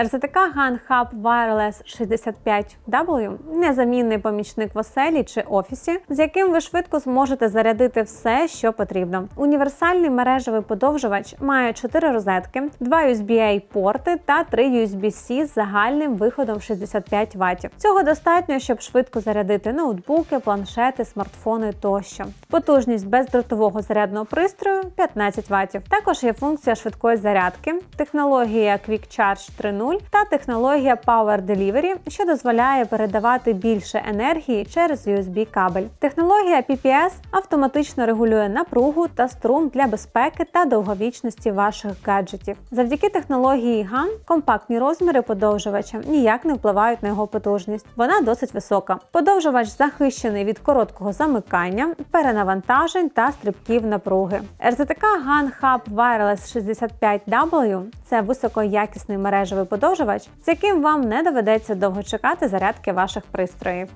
RZTK Gun Hub Wireless 65W незамінний помічник в оселі чи офісі, з яким ви швидко зможете зарядити все, що потрібно. Універсальний мережевий подовжувач має 4 розетки, 2 USB-A порти та 3 USB-C з загальним виходом 65 Вт. Цього достатньо, щоб швидко зарядити ноутбуки, планшети, смартфони тощо. Потужність бездротового зарядного пристрою 15 Вт. Також є функція швидкої зарядки, технологія Quick Charge 3.0 та технологія Power Delivery, що дозволяє передавати більше енергії через USB кабель. Технологія PPS автоматично регулює напругу та струм для безпеки та довговічності ваших гаджетів. Завдяки технології GAN компактні розміри подовжувача ніяк не впливають на його потужність. Вона досить висока. Подовжувач захищений від короткого замикання, перенавантажень та стрибків напруги. RZTK GAN Hub Wireless 65W це високоякісний мережевий подовжувач, з яким вам не доведеться довго чекати зарядки ваших пристроїв.